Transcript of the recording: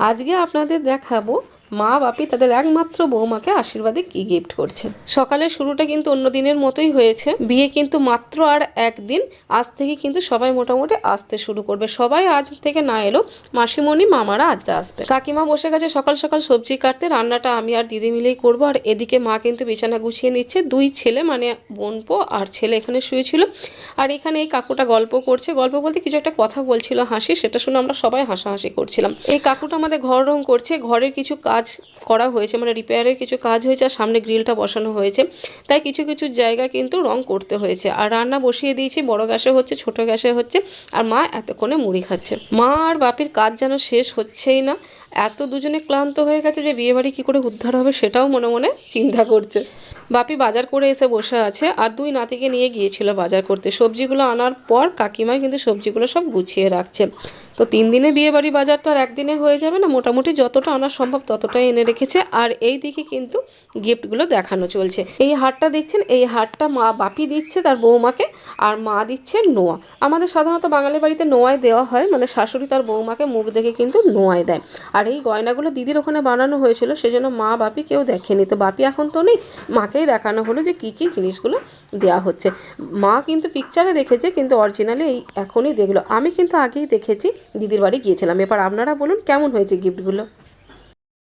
আজকে আপনাদের দেখাবো মা বাপি তাদের একমাত্র বৌমাকে আশীর্বাদে কি গিফট করছে। সকালের শুরুটা কিন্তু অন্য দিনের মতোই হয়েছে। বিয়ে কিন্তু মাত্র আর একদিন। আজ থেকে কিন্তু সবাই মোটামুটি আসতে শুরু করবে। সবাই আজ থেকে না এলো। মাসিমণি, মামারা আজকে আসবে। কাকিমা বসে গেছে সকাল সকাল সবজি কাটতে। রান্নাটা আমি আর দিদি মিলেই করব। আর এদিকে মা কিন্তু বিছানা গুছিয়ে নিচ্ছে। দুই ছেলে মানে বোনপো আর ছেলে এখানে শুয়েছিল। আর এখানে এই কাকুটা গল্প করছে। গল্প বলতে কিছু একটা কথা বলছিল হাসি। সেটা শুনে আমরা সবাই হাসাহাসি করছিলাম। এই কাকুটা আমাদের ঘর রং করছে। ঘরের কিছু কাজ করা হয়েছে মানে রিপেয়ারের কিছু কাজ হয়েছে আর সামনে গ্রিলটা বসানো হয়েছে। তাই কিছু কিছু জায়গা কিন্তু রং করতে হয়েছে। আর রান্না বসিয়ে দিয়েছি, বড় গ্যাসে হচ্ছে, ছোট গ্যাসে হচ্ছে, আর মা এতক্ষণে মুড়ি খাচ্ছে। মা আর বাপির কাজ যেন শেষ হচ্ছেই না, এত দুজনে ক্লান্ত হয়ে গেছে যে বিয়েবাড়ি কী করে উদ্ধার হবে সেটাও মনে মনে চিন্তা করছে। বাপি বাজার করে এসে বসে আছে, আর দুই নাতিকে নিয়ে গিয়েছিল বাজার করতে। সবজিগুলো আনার পর কাকিমা কিন্তু সবজিগুলো সব গুছিয়ে রাখছে। তো তিন দিনে বিয়ে বাড়ি বাজার তো আর একদিনে হয়ে যাবে না। মোটামুটি যতটা আনা সম্ভব ততটাই এনে রেখেছে। আর এই দিকে কিন্তু গিফটগুলো দেখানো চলছে। এই হারটা দেখছেন? এই হারটা মা বাপি দিচ্ছে তার বৌমাকে আর মা দিচ্ছে নোয়া। আমাদের সাধারণত বাঙালি বাড়িতে নোয়ায় দেওয়া হয়। মানে শাশুড়ি তার বৌমাকে মুখ দেখে কিন্তু নোয়ায় দেয়। আর এই গয়নাগুলো দিদির ওখানে বানানো হয়েছিল। সেজন্য মা বাপি কেউ দেখেনি। তো বাপি এখন তো নেই। মাকেই দেখানো হলো যে কী কী জিনিসগুলো দেওয়া হচ্ছে। মা কিন্তু পিকচারে দেখেছে, কিন্তু অরিজিনালি এই এখনই দেখল। আমি কিন্তু আগেই দেখেছি। দিদির বাড়ি গিয়েছিলাম। এবার আপনারা বলুন কেমন হয়েছে গিফটগুলো